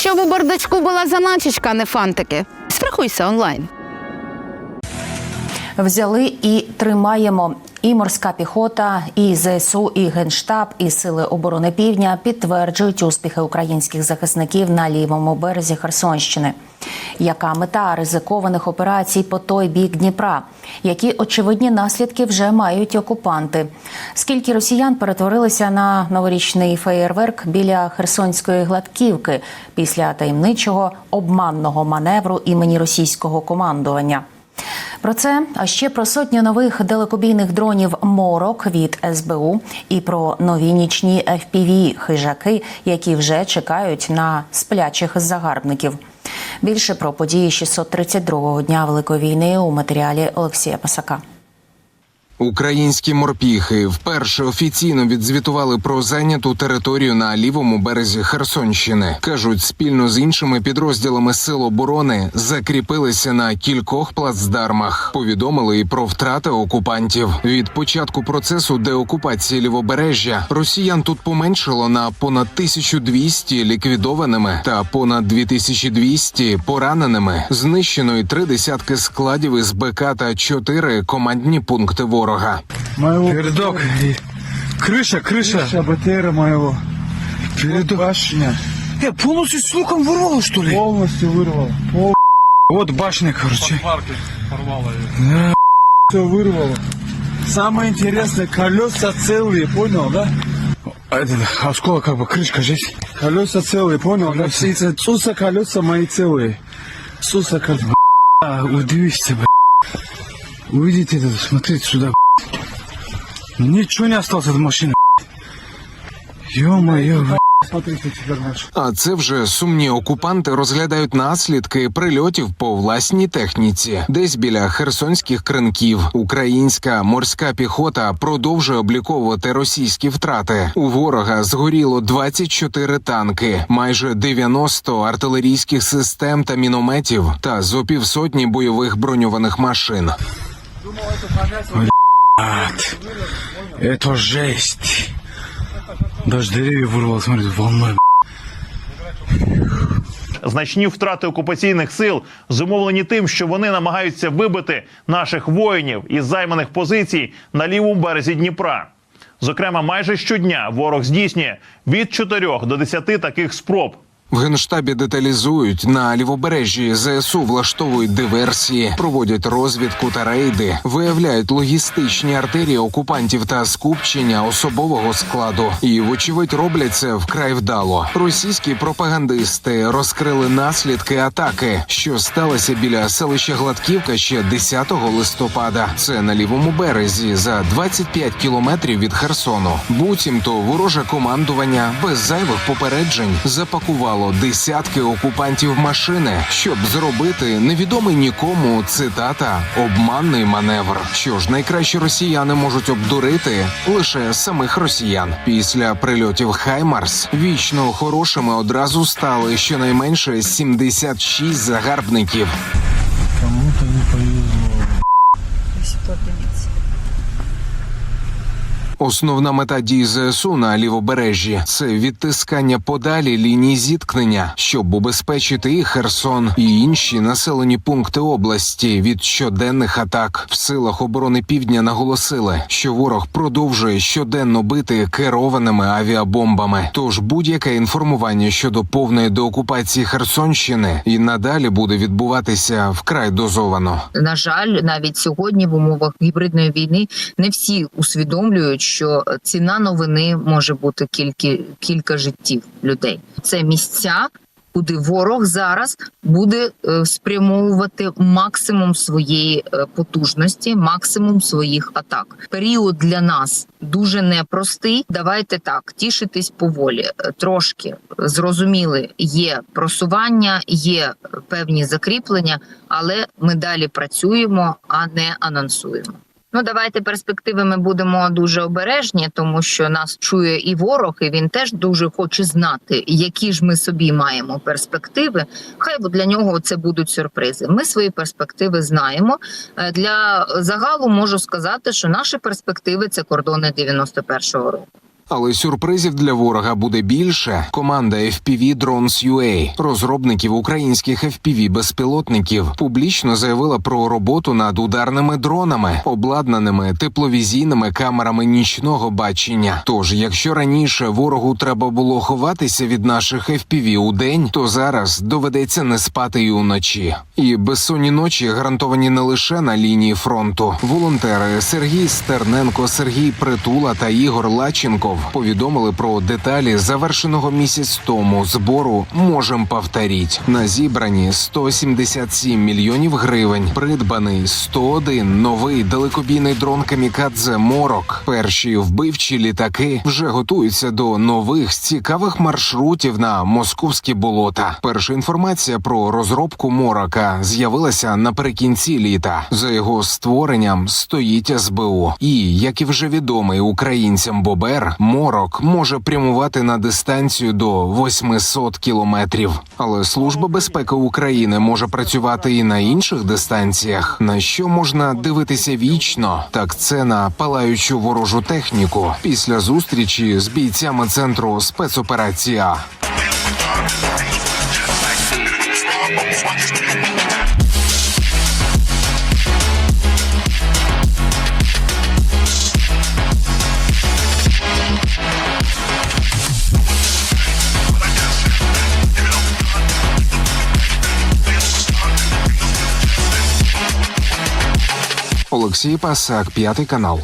Щоб у бардачку була заначечка, а не фантики. Страхуйся онлайн. Взяли і тримаємо. І морська піхота, і ЗСУ, і генштаб, і сили оборони Півдня підтверджують успіхи українських захисників на лівому березі Херсонщини. Яка мета ризикованих операцій по той бік Дніпра? Які очевидні наслідки вже мають окупанти? Скільки росіян перетворилися на новорічний феєрверк біля Херсонської гладківки після таємничого обманного маневру імені російського командування? Про це, а ще про сотню нових далекобійних дронів Морок від СБУ і про нові нічні fpv хижаки, які вже чекають на сплячих загарбників. Більше про події 632-го дня Великої війни у матеріалі Олексія Пасака. Українські морпіхи вперше офіційно відзвітували про зайняту територію на лівому березі Херсонщини. кажуть, спільно з іншими підрозділами сил оборони закріпилися на кількох плацдармах. Повідомили і про втрати окупантів. Від початку процесу деокупації лівобережжя росіян тут поменшило на понад 1200 ліквідованими та понад 2200 пораненими. Знищено і три десятки складів із БК та чотири командні пункти ворога. Моего Передок. Крыша, крыша. крыша БТРа моего. Передок. Башня Э, полностью с луком вырвало, что ли? полностью вырвала. Пол Вот башня, короче. все вырвало. Самое интересное, колеса целые, понял, да? А это, осколок как бы крышка здесь. Колеса целые, понял? Да, все эти Суса колеса мои целые. Суса колеса. А, удивишься, б***ь. Увидите это, смотрите сюда, б***ь. Ничего не осталось от машины. б***ь. Ё-моё, б***ь. Смотрите теперь наш. А це вже сумні окупанти розглядають наслідки прильотів по власній техніці. Десь біля херсонських кринків українська морська піхота продовжує обліковувати російські втрати. У ворога згоріло 24 танки, майже 90 артилерійських систем та мінометів та зо півсотні бойових броньованих машин. Ад. Это жесть. Даже деревья вырвало, смотрите, волной. Значні втрати окупаційних сил зумовлені тим, що вони намагаються вибити наших воїнів із займаних позицій на лівому березі Дніпра. Зокрема, майже щодня ворог здійснює від 4 до 10 таких спроб. В генштабі деталізують на лівобережжі ЗСУ влаштовують диверсії, проводять розвідку та рейди, виявляють логістичні артерії окупантів та скупчення особового складу. І, вочевидь, роблять це вкрай вдало. Російські пропагандисти розкрили наслідки атаки, що сталося біля селища Гладківка ще 10 листопада. Це на лівому березі за 25 кілометрів від Херсону. Буцімто вороже командування без зайвих попереджень запакувало десятки окупантів машини, щоб зробити невідомий нікому цитата обманний маневр. Що ж найкраще росіяни можуть обдурити лише самих росіян. Після прильотів Хаймарс вічно хорошими одразу стали щонайменше 76 загарбників. Основна мета дій ЗСУ на лівобережжі це відтискання подалі лінії зіткнення, щоб убезпечити і Херсон, і інші населені пункти області від щоденних атак. В силах оборони півдня наголосили, що ворог продовжує щоденно бити керованими авіабомбами. Тож будь-яке інформування щодо повної деокупації Херсонщини і надалі буде відбуватися вкрай дозовано. на жаль, навіть сьогодні в умовах гібридної війни не всі усвідомлюють, що ціна новини може бути кілька, кілька життів людей. Це місця. Куди ворог зараз буде е, спрямовувати максимум своєї е, потужності, максимум своїх атак. Період для нас дуже непростий. Давайте так тішитись поволі. Е, Трошки зрозуміли, є просування, є певні закріплення, але ми далі працюємо, а не анонсуємо. Ну, давайте перспективи ми будемо дуже обережні, тому що нас чує і ворог, і він теж дуже хоче знати, які ж ми собі маємо перспективи. Хай бо для нього це будуть сюрпризи. Ми свої перспективи знаємо. Е, Для загалу можу сказати, що наші перспективи це кордони 91-го року. Але сюрпризів для ворога буде більше. Команда FPV Drones UA, розробників українських FPV безпілотників, публічно заявила про роботу над ударними дронами, обладнаними тепловізійними камерами нічного бачення. Тож, якщо раніше ворогу треба було ховатися від наших FPV у день, то зараз доведеться не спати й уночі. І безсонні ночі гарантовані не лише на лінії фронту. Волонтери Сергій Стерненко, Сергій Притула та Ігор Лаченков повідомили про деталі завершеного місяць тому збору «Можем повторіть». На зібрані 177 мільйонів гривень. Придбаний 101 новий далекобійний дрон Камікадзе Морок. Перші вбивчі літаки вже готуються до нових цікавих маршрутів на московські болота. Перша інформація про розробку Морока з'явилася наприкінці літа. За його створенням стоїть СБУ. І як і вже відомий українцям Бобер, Морок може прямувати на дистанцію до 800 кілометрів. Але служба безпеки України може працювати і на інших дистанціях. На що можна дивитися вічно, так це на палаючу ворожу техніку після зустрічі з бійцями центру спецоперації. Олексій Пасак, п'ятий канал.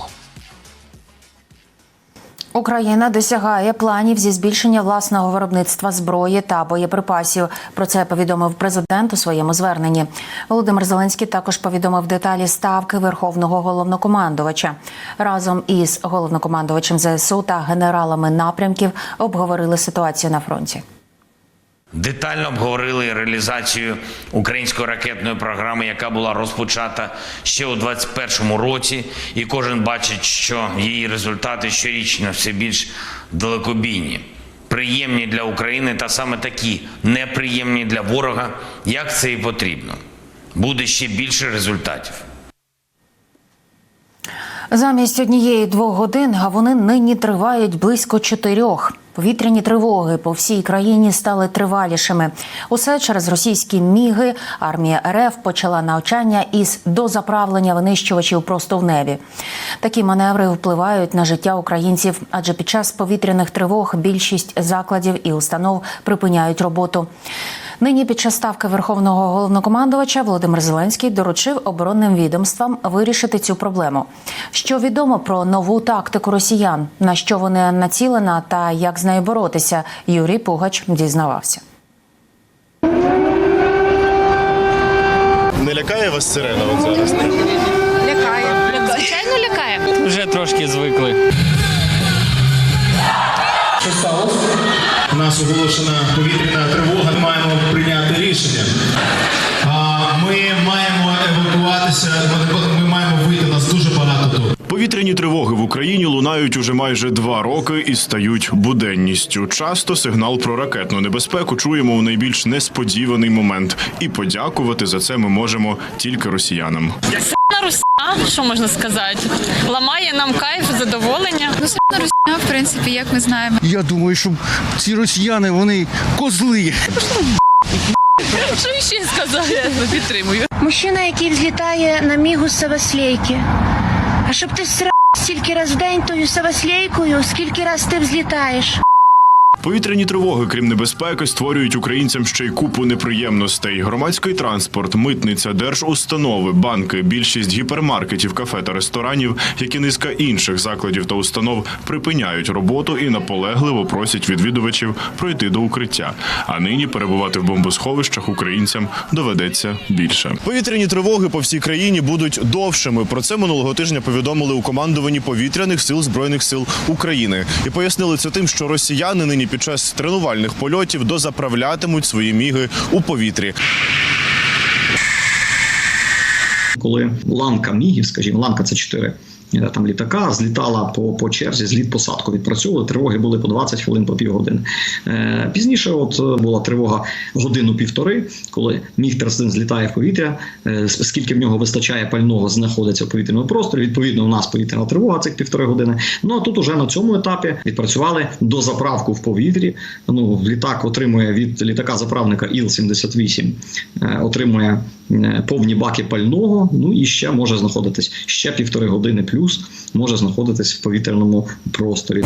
Україна досягає планів зі збільшення власного виробництва зброї та боєприпасів. Про це повідомив президент у своєму зверненні. Володимир Зеленський також повідомив деталі ставки верховного головнокомандувача. Разом із головнокомандувачем ЗСУ та генералами напрямків обговорили ситуацію на фронті. Детально обговорили реалізацію української ракетної програми, яка була розпочата ще у 2021 році, і кожен бачить, що її результати щорічно все більш далекобійні, приємні для України та саме такі неприємні для ворога, як це і потрібно. Буде ще більше результатів. Замість однієї двох годин, а вони нині тривають близько чотирьох. Повітряні тривоги по всій країні стали тривалішими. Усе через російські міги. Армія РФ почала навчання із дозаправлення винищувачів просто в небі. Такі маневри впливають на життя українців, адже під час повітряних тривог більшість закладів і установ припиняють роботу. Нині під час ставки верховного головнокомандувача Володимир Зеленський доручив оборонним відомствам вирішити цю проблему. Що відомо про нову тактику росіян, на що вони націлена та як з нею боротися, Юрій Пугач дізнавався. Не лякає вас сирена от зараз? Лякає. Звичайно, лякає. Вже трошки звикли. Що сталося? У нас оголошена повітряна тривога. Ми маємо прийняти рішення. А, Ми маємо евакуватися. Ми маємо вийти. Нас дуже багато тут. Повітряні тривоги в Україні лунають уже майже два роки і стають буденністю. Часто сигнал про ракетну небезпеку чуємо у найбільш несподіваний момент, і подякувати за це ми можемо тільки росіянам. на Русня, що можна сказати? Ламає нам кайф, задоволення. Ну, на Русня, в принципі, як ми знаємо. Я думаю, що ці росіяни вони козли. Що ще сказати? Я підтримую. Мужчина, який взлітає на мігу з Саваслейки. А щоб ти сра стільки раз в день тою Саваслейкою, скільки раз ти взлітаєш? Повітряні тривоги, крім небезпеки, створюють українцям ще й купу неприємностей. Громадський транспорт, митниця, держустанови, банки, більшість гіпермаркетів, кафе та ресторанів, як і низка інших закладів та установ припиняють роботу і наполегливо просять відвідувачів пройти до укриття. А нині перебувати в бомбосховищах українцям доведеться більше. Повітряні тривоги по всій країні будуть довшими. Про це минулого тижня повідомили у командуванні повітряних сил збройних сил України і пояснили це тим, що росіяни нині під час тренувальних польотів дозаправлятимуть свої міги у повітрі. Коли ланка мігів, скажімо, ланка це чотири там літака, злітала по, по черзі, зліт посадку відпрацьовували. Тривоги були по 20 хвилин, по півгодини. Е, пізніше, от е, була тривога годину-півтори, коли міг Терстин злітає в повітря. Е, скільки в нього вистачає пального, знаходиться в повітряному просторі. Відповідно, у нас повітряна тривога цих півтори години. Ну а тут уже на цьому етапі відпрацювали до заправку в повітрі. Ну літак отримує від літака заправника Іл-78, е, отримує повні баки пального. Ну і ще може знаходитись ще півтори години плюс може знаходитись в повітряному просторі.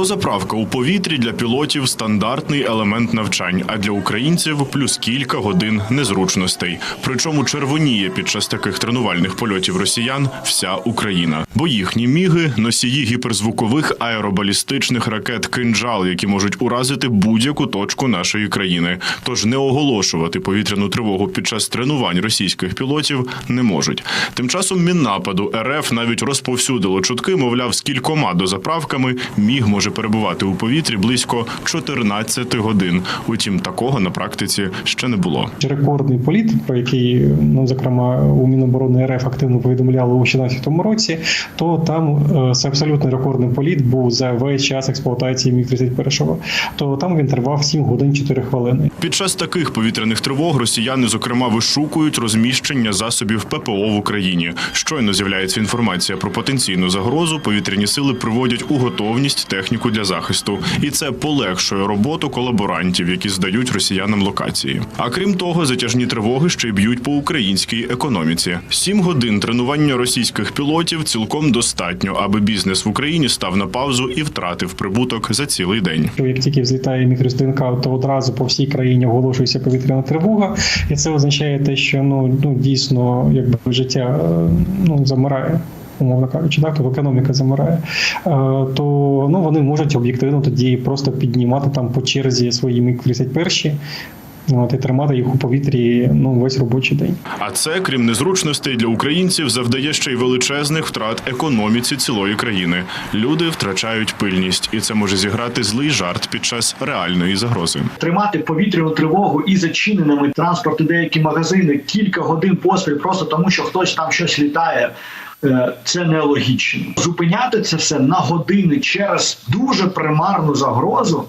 Дозаправка у повітрі для пілотів стандартний елемент навчань, а для українців плюс кілька годин незручностей. Причому червоніє під час таких тренувальних польотів росіян вся Україна, бо їхні міги носії гіперзвукових аеробалістичних ракет кинджал, які можуть уразити будь-яку точку нашої країни. Тож не оголошувати повітряну тривогу під час тренувань російських пілотів не можуть. Тим часом міннападу РФ навіть розповсюдило чутки, мовляв, з кількома дозаправками міг може перебувати у повітрі близько 14 годин. Утім, такого на практиці ще не було. Рекордний політ, про який ну зокрема у Міноборони РФ активно повідомляли у 2016 році, то там це абсолютно рекордний політ був за весь час експлуатації міг 31 То там він тривав 7 годин 4 хвилини. Під час таких повітряних тривог росіяни, зокрема, вишукують розміщення засобів ППО в Україні. Щойно з'являється інформація про потенційну загрозу. Повітряні сили приводять у готовність техніку для захисту, і це полегшує роботу колаборантів, які здають росіянам локації. А крім того, затяжні тривоги ще й б'ють по українській економіці. Сім годин тренування російських пілотів цілком достатньо, аби бізнес в Україні став на паузу і втратив прибуток за цілий день. Як тільки взлітає мікросторінка, то одразу по всій країні оголошується повітряна тривога, і це означає те, що ну ну дійсно якби життя е, ну замирає. Умовно кажучи, так, тобто економіка замирає, Е, то ну вони можуть об'єктивно тоді просто піднімати там по черзі свої міг 31 От, і тримати їх у повітрі ну весь робочий день. А це, крім незручностей для українців, завдає ще й величезних втрат економіці цілої країни. Люди втрачають пильність, і це може зіграти злий жарт під час реальної загрози. тримати повітряну тривогу і зачиненими транспорти, деякі магазини кілька годин поспіль, просто тому що хтось там щось літає. Е, Це нелогічно. Зупиняти це все на години через дуже примарну загрозу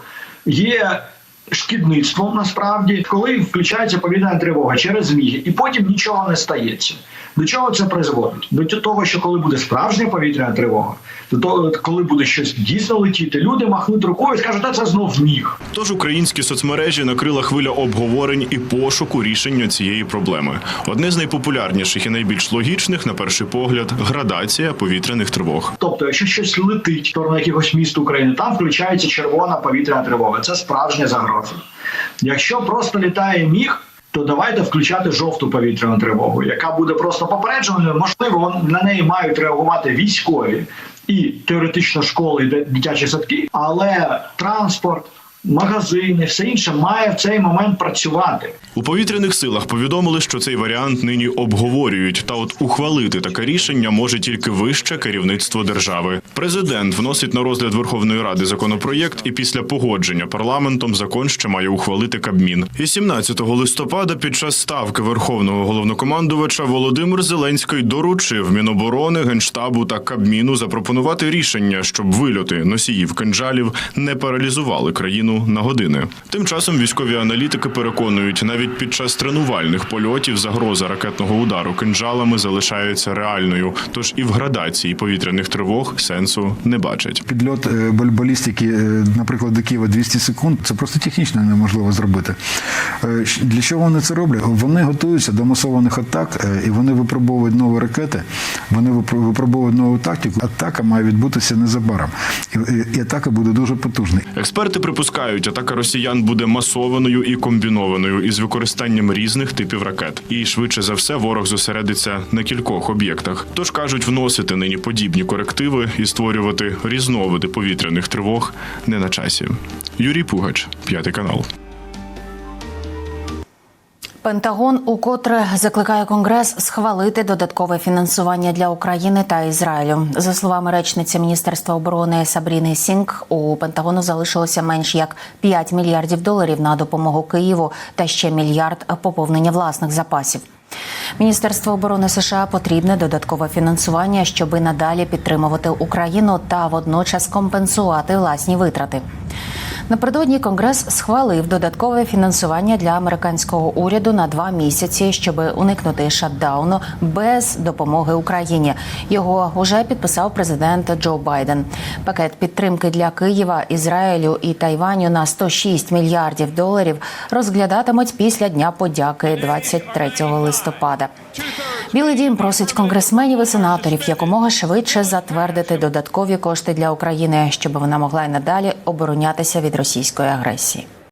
є шкідництвом насправді, коли включається повітряна тривога через міги, і потім нічого не стається. До чого це призводить? До того, що коли буде справжня повітряна тривога, до того, коли буде щось дійсно летіти, люди махнуть рукою і скажуть, а це знов міг. Тож українські соцмережі накрила хвиля обговорень і пошуку рішення цієї проблеми. Одне з найпопулярніших і найбільш логічних, на перший погляд, градація повітряних тривог. Тобто, якщо щось летить в сторону якихось міст України, там включається червона повітряна тривога. Це справжня загроза. Якщо просто літає міг, то давайте включати жовту повітряну тривогу, яка буде просто попередженою. Можливо, на неї мають реагувати військові і теоретично школи, і дитячі садки, але транспорт. Магазини, все інше має в цей момент працювати. У повітряних силах повідомили, що цей варіант нині обговорюють. Та от ухвалити таке рішення може тільки вище керівництво держави. Президент вносить на розгляд Верховної Ради законопроєкт, і після погодження парламентом закон ще має ухвалити Кабмін. І 17 листопада, під час ставки Верховного головнокомандувача, Володимир Зеленський доручив Міноборони, Генштабу та Кабміну запропонувати рішення, щоб вильоти носіїв кинджалів не паралізували країну на години. Тим часом військові аналітики переконують, навіть під час тренувальних польотів загроза ракетного удару кинджалами залишається реальною. Тож і в градації повітряних тривог сенсу не бачать. Підльот е, балістики, е, наприклад, до Києва 200 секунд, це просто технічно неможливо зробити. Е, Для чого вони це роблять? Вони готуються до масованих атак і вони випробовують нові ракети, вони випро- випробовують нову тактику. Атака має відбутися незабаром. І, атака буде дуже потужна. Експерти припускають, атака росіян буде масованою і комбінованою із використанням різних типів ракет. І швидше за все ворог зосередиться на кількох об'єктах. Тож кажуть, вносити нині подібні корективи і створювати різновиди повітряних тривог не на часі. Юрій Пугач, п'ятий канал. Пентагон укотре закликає Конгрес схвалити додаткове фінансування для України та Ізраїлю. За словами речниці Міністерства оборони Сабріни Сінг, у Пентагону залишилося менш як 5 мільярдів доларів на допомогу Києву та ще мільярд поповнення власних запасів. Міністерство оборони США потрібне додаткове фінансування, щоби надалі підтримувати Україну та водночас компенсувати власні витрати. Напередодні Конгрес схвалив додаткове фінансування для американського уряду на два місяці, щоб уникнути шатдауну без допомоги Україні. Його вже підписав президент Джо Байден. Пакет підтримки для Києва, Ізраїлю і Тайваню на 106 мільярдів доларів розглядатимуть після Дня подяки 23 листопада. Білий дім просить конгресменів і сенаторів якомога швидше затвердити додаткові кошти для України, щоб вона могла й надалі оборонятися від російської агресії.